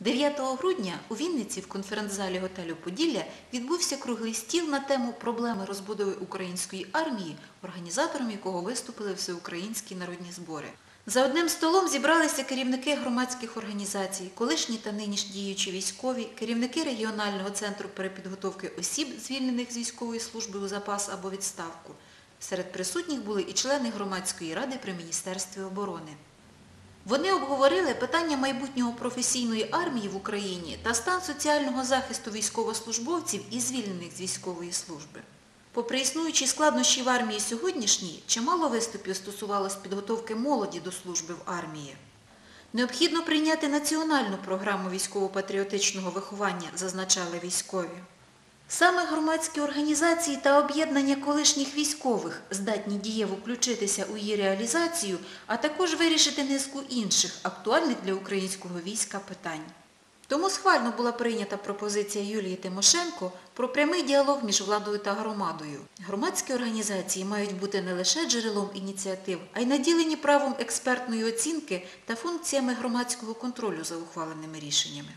9 грудня у Вінниці в конференц-залі готелю Поділля відбувся круглий стіл на тему проблеми розбудови української армії, організатором якого виступили всеукраїнські народні збори. За одним столом зібралися керівники громадських організацій, колишні та нинішні діючі військові, керівники регіонального центру перепідготовки осіб, звільнених з військової служби у запас або відставку. Серед присутніх були і члени громадської ради при Міністерстві оборони. Вони обговорили питання майбутнього професійної армії в Україні та стан соціального захисту військовослужбовців і звільнених з військової служби. Попри існуючі складнощі в армії сьогоднішній, чимало виступів стосувалось підготовки молоді до служби в армії. Необхідно прийняти національну програму військово-патріотичного виховання, зазначали військові. Саме громадські організації та об'єднання колишніх військових здатні дієво включитися у її реалізацію, а також вирішити низку інших актуальних для українського війська питань. Тому схвально була прийнята пропозиція Юлії Тимошенко про прямий діалог між владою та громадою. Громадські організації мають бути не лише джерелом ініціатив, а й наділені правом експертної оцінки та функціями громадського контролю за ухваленими рішеннями.